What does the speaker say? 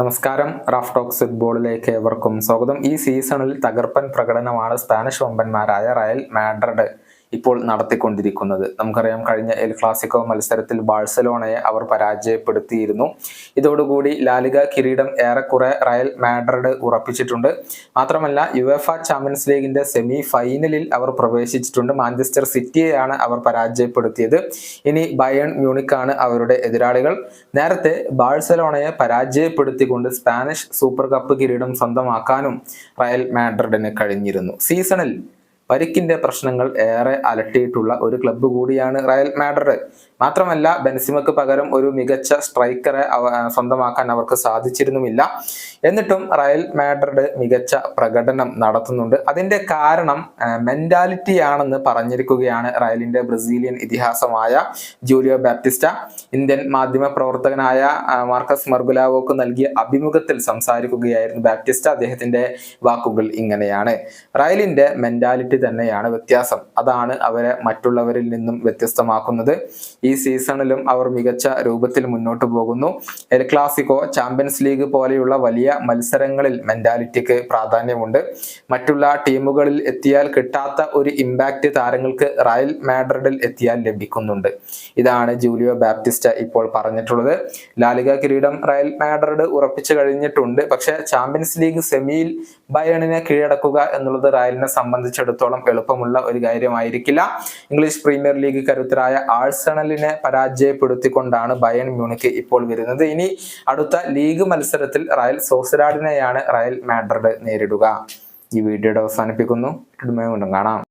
നമസ്കാരം. Raf talks ഫുട്ബോളിലേക്ക് ഏവർക്കും സ്വാഗതം. ഈ സീസണിൽ തകർപ്പൻ പ്രകടനമാണ് സ്പാനിഷ് വമ്പന്മാരായ റയൽ മാഡ്രിഡ്. ഇപ്പോൾ നടത്തിക്കൊണ്ടിരിക്കുന്നത്. നമുക്കറിയാം കഴിഞ്ഞ എൽ ക്ലാസിക്കോ മത്സരത്തിൽ ബാഴ്സലോണയെ അവർ പരാജയപ്പെടുത്തിയിരുന്നു. ഇതോടുകൂടി ലാലിക കിരീടം ഏറെക്കുറെ റയൽ മാഡ്രിഡ് ഉറപ്പിച്ചിട്ടുണ്ട്. മാത്രമല്ല യുഎഫ ചാമ്പ്യൻസ് ലീഗിന്റെ സെമി ഫൈനലിൽ അവർ പ്രവേശിച്ചിട്ടുണ്ട്. മാഞ്ചസ്റ്റർ സിറ്റിയെയാണ് അവർ പരാജയപ്പെടുത്തിയത്. ഇനി ബയൺ മ്യൂണിക്കാണ് അവരുടെ എതിരാളികൾ. നേരത്തെ ബാഴ്സലോണയെ പരാജയപ്പെടുത്തിക്കൊണ്ട് സ്പാനിഷ് സൂപ്പർ കപ്പ് കിരീടം സ്വന്തമാക്കാനും റയൽ മാഡ്രിഡിന് കഴിഞ്ഞിരുന്നു. സീസണിൽ പരിക്കിന്റെ പ്രശ്നങ്ങൾ ഏറെ അലട്ടിയിട്ടുള്ള ഒരു ക്ലബ്ബ് കൂടിയാണ് റയൽ മാഡ്രിഡ്. മാത്രമല്ല ബെൻസിമക്ക് പകരം ഒരു മികച്ച സ്ട്രൈക്കറെ സ്വന്തമാക്കാൻ അവർക്ക് സാധിച്ചിരുന്നുമില്ല. എന്നിട്ടും റയൽ മാഡ്രിഡ് മികച്ച പ്രകടനം നടത്തുന്നുണ്ട്. അതിന്റെ കാരണം മെന്റാലിറ്റി ആണെന്ന് പറഞ്ഞിരിക്കുകയാണ് റയലിന്റെ ബ്രസീലിയൻ ഇതിഹാസമായ ജൂലിയോ ബാപ്റ്റിസ്റ്റ. ഇന്ത്യൻ മാധ്യമ പ്രവർത്തകനായ മാർക്കസ് മർഗുലാവോക്ക് നൽകിയ അഭിമുഖത്തിൽ സംസാരിക്കുകയായിരുന്നു ബാപ്റ്റിസ്റ്റ. അദ്ദേഹത്തിന്റെ വാക്കുകൾ ഇങ്ങനെയാണ്. റയലിന്റെ മെന്റാലിറ്റി തന്നെയാണ് വ്യത്യാസം. അതാണ് അവരെ മറ്റുള്ളവരിൽ നിന്നും വ്യത്യസ്തമാക്കുന്നത്. ഈ സീസണിലും അവർ മികച്ച രൂപത്തിൽ മുന്നോട്ട് പോകുന്നു. എൽ ക്ലാസിക്കോ ചാമ്പ്യൻസ് ലീഗ് പോലെയുള്ള വലിയ മത്സരങ്ങളിൽ മെന്റാലിറ്റിക്ക് പ്രാധാന്യമുണ്ട്. മറ്റുള്ള ടീമുകളിൽ എത്തിയാൽ കിട്ടാത്ത ഒരു ഇമ്പാക്റ്റ് താരങ്ങൾക്ക് റയൽ മാഡ്രിഡിൽ എത്തിയാൽ ലഭിക്കുന്നുണ്ട്. ഇതാണ് ജൂലിയോ ബാപ്റ്റിസ്റ്റ ഇപ്പോൾ പറഞ്ഞിട്ടുള്ളത്. ലാലിക കിരീടം റയൽ മാഡ്രിഡ് ഉറപ്പിച്ചു കഴിഞ്ഞിട്ടുണ്ട്. പക്ഷേ ചാമ്പ്യൻസ് ലീഗ് സെമിയിൽ ബയണിനെ കീഴടക്കുക എന്നുള്ളത് റയലിനെ സംബന്ധിച്ചിടത്തോളം എളുപ്പമുള്ള ഒരു കാര്യമായിരിക്കില്ല. ഇംഗ്ലീഷ് പ്രീമിയർ ലീഗ് കരുത്തരായ ആഴ്സണലിനെ പരാജയപ്പെടുത്തിക്കൊണ്ടാണ് ബയൺ മ്യൂണിക്ക് ഇപ്പോൾ വരുന്നത്. ഇനി അടുത്ത ലീഗ് മത്സരത്തിൽ റയൽ സോസരാഡിനെയാണ് റയൽ മാഡ്രിഡ് നേരിടുക. ഈ വീഡിയോയുടെ അവസാനിപ്പിക്കുന്നു. കാണാം.